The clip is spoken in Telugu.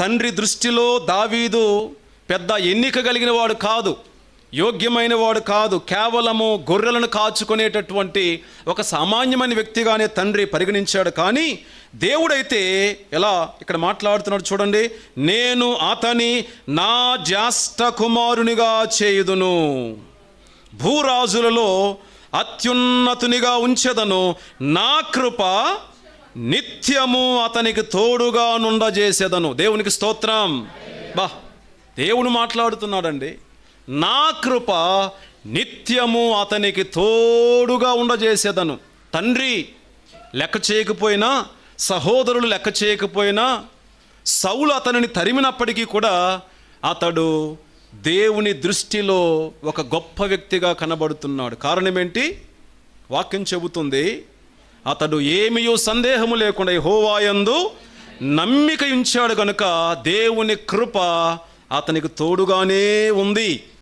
తండ్రి దృష్టిలో దావీదు పెద్ద ఎన్నిక కలిగిన వాడు కాదు యోగ్యమైన వాడు కాదు కేవలము గొర్రెలను కాచుకునేటటువంటి ఒక సామాన్యమైన వ్యక్తిగానే తండ్రి పరిగణించాడు. కానీ దేవుడైతే ఎలా ఇక్కడ మాట్లాడుతున్నాడు చూడండి నేను అతని నా జ్యేష్ఠ కుమారునిగా చేయుదును భూరాజులలో అత్యున్నతునిగా ఉంచెదను నా కృప నిత్యము అతనికి తోడుగా నుండజేసేదను. దేవునికి స్తోత్రం. బా దేవుడు మాట్లాడుతున్నాడండి. నా కృప నిత్యము అతనికి తోడుగా ఉండజేసేదను. తండ్రి లెక్క చేయకపోయినా సహోదరులు లెక్క చేయకపోయినా సౌలు అతనిని తరిమినప్పటికీ కూడా అతడు దేవుని దృష్టిలో ఒక గొప్ప వ్యక్తిగా కనబడుతున్నాడు. కారణం ఏంటి? వాక్యం చెబుతుంది అతడు ఏమియో సందేహము లేకుండా హోవాయందు నమ్మిక ఉంచాడు కనుక దేవుని కృప అతనికి తోడుగానే ఉంది.